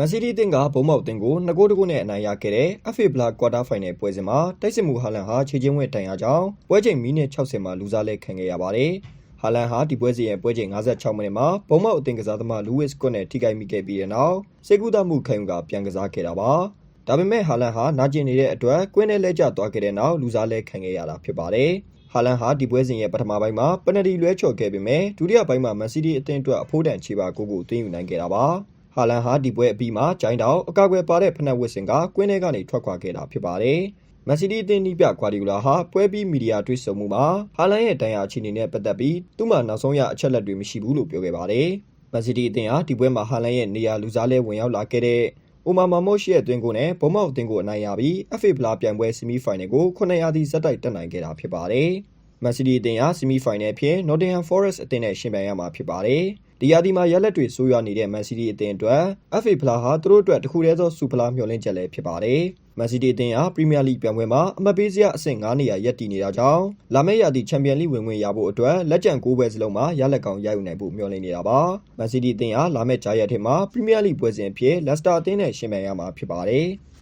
မန်စီးတီးအသင်းကဘုံမောက်အသင်းကို2ဂိုးတကုနဲ့အနိုင်ရခဲ့တဲ့ FA ဘလာကွာတာဖိုင်နယ်ပွဲစဉ်မှာတိုက်စစ်မှုဟာလန်ဟာခြေချင်းဝဲတန်ရာကြောင်းပွဲချိန်မိနစ်60မှာလူစားလဲခံခဲ့ရပါတယ်။ဟာလန်ဟာဒီပွဲစဉ်ရဲ့ပွဲချိန်56မိနစ်မှာဘုံမောက်အသင်းကစားသမားလူးဝစ်ကွတ်နဲ့ထိခိုက်မိခဲ့ပြီးတဲ့နောက်စေကူတာမှုခံယူကပြန်ကစားခဲ့တာပါ။ဒါပေမဲ့ဟာလန်ဟာနာကျင်နေတဲ့အတွက်ကွင်းထဲလဲကျသွားခဲ့တဲ့နောက်လူစားလဲခံခဲ့ရတာဖြစ်ပါတယ်။ဟာလန်ဟာဒီပွဲစဉ်ရဲ့ပထမပိုင်းမှာပနတီလွဲချော်ခဲ့ပေမဲ့ဒုတိယပိုင်းမှာမန်စီးတီးအသင်းအတွက်အဖိုးတန်ချေပါကိုကိုသွင်းယူနိုင်ခဲ့တာပါ။ ဟာလန်ဟာဒီပွဲအပြီးမှာဂျိုင်းတောင်အကာအကွယ်ပါတဲ့ဖနက်ဝစ်စင်ကကွင်းထဲကနေထွက်ခွာခဲ့တာဖြစ်ပါတယ်။မန်စီးတီးအသင်းနီးပြကွာဒီယိုလာဟာပွဲပြီးမီဒီယာတွေ့ဆုံမှုမှာဟာလန်ရဲ့တန်ရာအခြေအနေနဲ့ပတ်သက်ပြီးသူ့မှာနောက်ဆုံးရအချက်လက်တွေမရှိဘူးလို့ပြောခဲ့ပါတယ်။မန်စီးတီးအသင်းဟာဒီပွဲမှာဟာလန်ရဲ့နေရာလူစားလဲဝင်ရောက်လာခဲ့တဲ့အိုမာမာမော့ရှိရဲ့အတွင်းကိုနဲ့ဘုံမောက်အသင်းကိုအနိုင်ရပြီး FA ဘလာပြိုင်ပွဲဆီမီဖိုင်နယ်ကို9ရာသီဇက်တိုက်တက်နိုင်ခဲ့တာဖြစ်ပါတယ်။ မန်စီးတီးအသင်းဟာဆီမီဖိုင်နယ်ဖြစ် Nottingham Forest အသင်းနဲ့ရှင်ပြိုင်ရမှာဖြစ်ပါတယ်။ဒီရာသီမှာရလက်တွေဆိုးရွားနေတဲ့မန်စီးတီးအသင်းအတွက် FA ဖလားဟာသူတို့အတွက်တခုတည်းသောစူဖလားမျှော်လင့်ချက်လည်းဖြစ်ပါတယ်။မန်စီးတီးအသင်းဟာပရီးမီးယားလိပြိုင်ပွဲမှာအမှတ်ပေးစရာအဆင့်9နေရာရပ်တည်နေတာကြောင့်လာမယ့်ရာသီချန်ပီယံလိဝင်ခွင့်ရဖို့အတွက်လက်ကျန်9ပွဲစလုံးမှာရလက်ကောင်ရယူနိုင်ဖို့မျှော်လင့်နေတာပါ။မန်စီးတီးအသင်းဟာလာမယ့်ဂျာရက်ထဲမှာပရီးမီးယားလိပွဲစဉ်အဖြစ်လက်စတာအသင်းနဲ့ရှင်ပြိုင်ရမှာဖြစ်ပါတယ်။